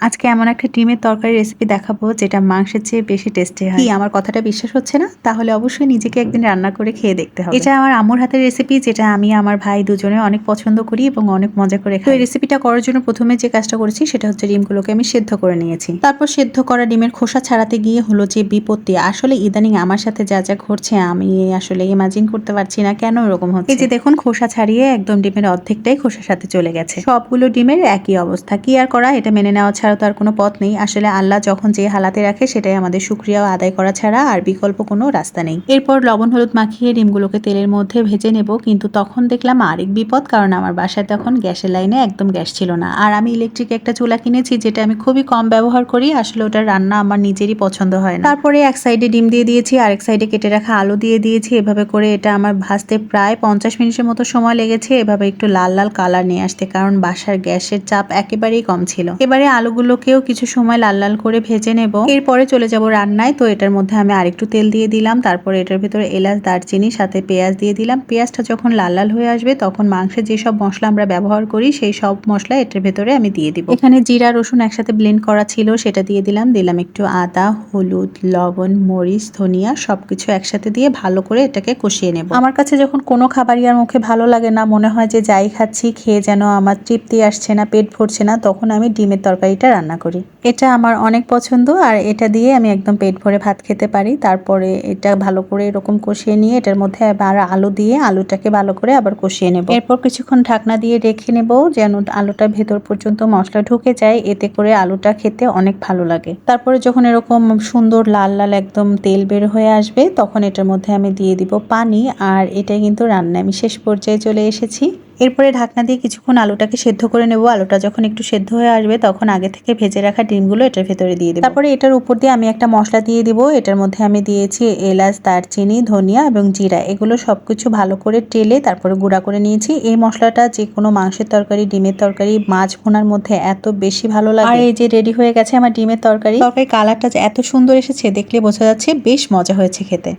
আজকে এমন একটা ডিমের তরকারি রেসিপি দেখাবো যেটা মাংসের চেয়ে বেশি টেস্টি হয়। কি আমার কথাটা বিশ্বাস হচ্ছে না? তাহলে অবশ্যই নিজেকে একদিন রান্না করে খেয়ে দেখতে হবে। এটা আমার আম্মুর হাতের রেসিপি যেটা আমি আমার ভাই দুজনে অনেক পছন্দ করি এবং অনেক মজা করে খাই। এই রেসিপিটা করার জন্য প্রথমে যে কাজটা করেছি সেটা হচ্ছে ডিমগুলোকে আমি সেদ্ধ করে নিয়েছি। তারপর সেদ্ধ করা ডিমের খোসা ছাড়াতে গিয়ে হলো যে বিপত্তি। আসলে ইদানিং আমার সাথে যা যা ঘটছে আমি আসলে ইমাজিন করতে পারছি না কেন এরকম হচ্ছে। এই যে দেখুন খোসা ছাড়িয়ে একদম ডিমের অর্ধেকটাই খোসার সাথে চলে গেছে। সবগুলো ডিমের একই অবস্থা। কি আর করা? এটা মেনে নেওয়া ছাড়া তো আর কোনো পথ নেই। আসলে আল্লাহ যখন যে হালাতে রাখে, সেটাই আমাদের সুক্রিয়া আদায় করা ছাড়া আর বিকল্প কোনো রাস্তা নেই। এরপর লবণ, হলুদ মাখিয়ে ডিমগুলোকে তেলের মধ্যে ভেজে নেব। কিন্তু তখন দেখলাম আরেক বিপদ, কারণ আমার বাসায় তখন গ্যাসের লাইনে একদম গ্যাস ছিল না। আর আমি ইলেকট্রিক একটা চুলা কিনেছি, যেটা আমি খুবই কম ব্যবহার করি। আসলে ওটার রান্না আমার নিজেরই পছন্দ হয় না। তারপরে এক সাইডে ডিম দিয়ে দিয়েছি, আরেক সাইডে কেটে রাখা আলু দিয়ে দিয়েছি। এভাবে করে এটা আমার ভাজতে প্রায় পঞ্চাশ মিনিটের মতো সময় লেগেছে। এভাবে একটু লাল লাল কালার নিয়ে আসতে, কারণ বাসার গ্যাসের চাপ একেবারেই কম ছিল। এবারে আলুগুলোকেও কিছু সময় লাল লাল করে ভেজে নেব। এরপরে চলে যাব রান্নায়। তো এটার মধ্যে আমি আরেকটু তেল দিয়ে দিলাম। তারপরে এটার ভিতরে এলাচ, দারচিনি, সাথে পেঁয়াজ দিয়ে দিলাম। পেঁয়াজটা যখন লাল লাল হয়ে আসবে, তখন মাংসের যেসব মশলা আমরা ব্যবহার করি, সেই সব মশলা এটার ভেতরে আমি দিয়ে দিব। এখানে জিরা, রসুন একসাথে ব্লেন্ড করা ছিল, সেটা দিয়ে দিলাম। দিলাম একটু আদা, হলুদ, লবণ, মরিচ, ধনিয়া, সবকিছু একসাথে দিয়ে ভালো করে এটাকে কষিয়ে নেব। আমার কাছে যখন কোনো খাবারই আর মুখে ভালো লাগে না, মনে হয় যে যাই খাচ্ছি, খেয়ে যেন আমার তৃপ্তি আসছে না, পেট ভরছে না, তখন আমি ডিমের তরকারিটা রান্না করি। এটা আমার অনেক পছন্দ আর এটা দিয়ে আমি একদম পেট ভরে ভাত খেতে পারি। তারপরে এটা ভালো করে এরকম কষিয়ে নিয়ে এটার মধ্যে আবার আলু দিয়ে আলুটাকে ভালো করে আবার কষিয়ে নেব। এরপর কিছুক্ষণ ঢাকনা দিয়ে রেখে নেব যেন আলুটা ভেতর পর্যন্ত মশলা ঢুকে যায়। এতে করে আলুটা খেতে অনেক ভালো লাগে। তারপরে যখন এরকম সুন্দর লাল লাল একদম তেল বের হয়ে আসবে, তখন এটার মধ্যে আমি দিয়ে দিব পানি। আর এটা কিন্তু রান্না আমি শেষ পর্যায়ে চলে এসেছি। এরপরে ঢাকনা দিয়ে কিছুক্ষণ আলুটাকে সেদ্ধ করে নেব। আলুটা যখন একটু সেদ্ধ হয়ে আসবে, তখন আগে থেকে ভেজে রাখা ডিমগুলো এটার ভেতরে দিয়ে দেবো। তারপরে এটার উপর দিয়ে আমি একটা মশলা দিয়ে দিব। এটার মধ্যে আমি দিয়েছি এলাচ, দারচিনি, ধনিয়া এবং জিরা। এগুলো সব কিছু ভালো করে টেলে তারপরে গুঁড়া করে নিয়েছি। এই মশলাটা যে কোনো মাংসের তরকারি, ডিমের তরকারি, মাছ ভুনার মধ্যে এত বেশি ভালো লাগে। আর এই যে রেডি হয়ে গেছে আমার ডিমের তরকারি। তরকারি কালারটা যে এত সুন্দর এসেছে, দেখলে বোঝা যাচ্ছে বেশ মজা হয়েছে খেতে।